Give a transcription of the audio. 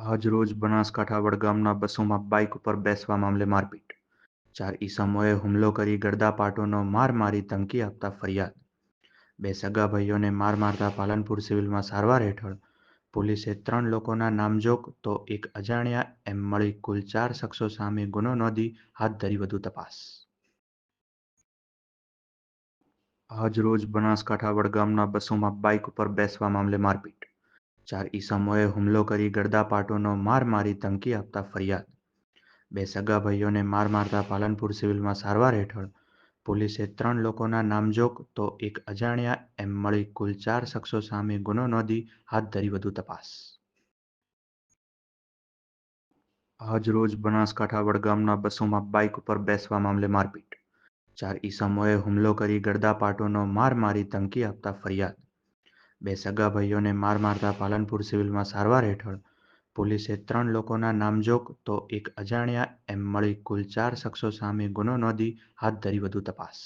આજરોજ બનાસકાંઠા વડગામના બસોમાં બાઇક ઉપર બેસવા મામલે મારપીટ. ચાર ઈસમોએ હુમલો કરી ગરદાપાટોનો માર મારી ધમકી આપતા ફરિયાદ. બે સગા ભાઈઓને માર મારતા પાલનપુર સિવિલમાં સારવાર હેઠળ પોલીસે ત્રણ લોકોના નામજોગ તો એક અજાણ્યા એમ મળી કુલ ચાર શખ્સો સામે ગુનો નોંધી હાથ ધરી વધુ તપાસ. આજરોજ બનાસકાંઠા વડગામના બસોમાં બાઇક ઉપર બેસવા મામલે મારપીટ. ચાર ઈસમોએ હુમલો કરી ગળદાપાટોનો માર મારી ધમકી આપતા ફરિયાદ. બે સગા ભાઈઓને માર મારતા પાલનપુર સિવિલમાં સારવાર હેઠળ પોલીસે ત્રણ લોકોના નામજોગ તો એક અજાણ્યા, એમ મળી કુલ ચાર શખ્સો સામે ગુનો નોંધી હાથ ધરી વધુ તપાસ. આજ રોજ બનાસકાંઠા વડગામના બસોમાં બાઇક ઉપર બેસવા મામલે મારપીટ. ચાર ઈસમોએ હુમલો કરી ગળદાપાટોનો માર મારી ધમકી આપતા ફરિયાદ. બે સગા ભાઈઓને માર મારતા પાલનપુર સિવિલમાં સારવાર હેઠળ. પોલીસે ત્રણ લોકોના નામજોગ તો એક અજાણ્યા એમ મળી કુલ ચાર શખ્સો સામે ગુનો નોંધી હાથ ધરી વધુ તપાસ.